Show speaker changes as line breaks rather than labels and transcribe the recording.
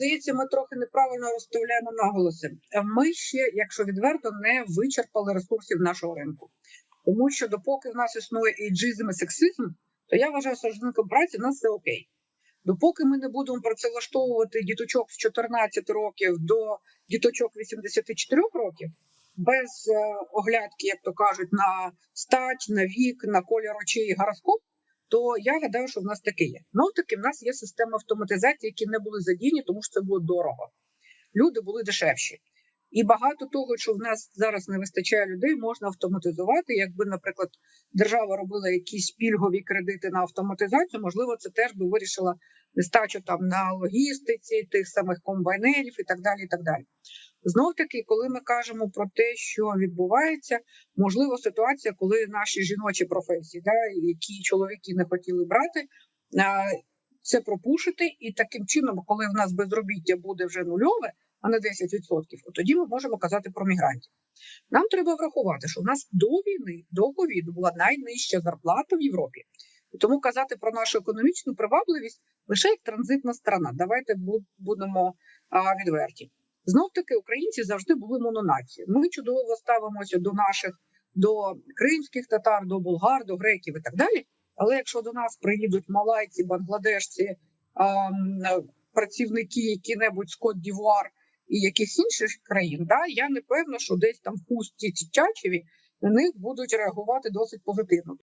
здається, ми трохи неправильно розставляємо наголоси. Ми ще, якщо відверто, не вичерпали ресурсів нашого ринку, тому що допоки в нас існує ейджизм і сексизм, то я вважаю, що з ринком праці в нас все окей. Допоки ми не будемо працевлаштовувати діточок з 14 років до діточок 84 років, без е, оглядки, як то кажуть, на стать, на вік, на колір очей і гороскоп, то я гадаю, що в нас таке є. Ну таки в нас є система автоматизації, які не були задіяні, тому що це було дорого. Люди були дешевші. І багато того, що в нас зараз не вистачає людей, можна автоматизувати. Якби, наприклад, держава робила якісь пільгові кредити на автоматизацію, можливо, це теж би вирішила нестачу там на логістиці, тих самих комбайнерів і так далі. І так далі. Знов таки, коли ми кажемо про те, що відбувається, можливо, ситуація, коли наші жіночі професії, да, які чоловіки не хотіли брати, це пропушити, і таким чином, коли в нас безробіття буде вже нульове, а не 10%, от тоді ми можемо казати про мігрантів. Нам треба врахувати, що в нас до війни, до ковіду була найнижча зарплата в Європі. І тому казати про нашу економічну привабливість лише як транзитна сторона. Давайте будемо відверті. Знов таки українці завжди були мононацією. Ми чудово ставимося до наших, до кримських татар, до болгар, до греків і так далі. Але якщо до нас приїдуть малайці, бангладешці, працівники які-небудь Кот Дівуар і якихось інших країн, да, я не певна, що десь там в пусті чи Чачеві на них будуть реагувати досить позитивно.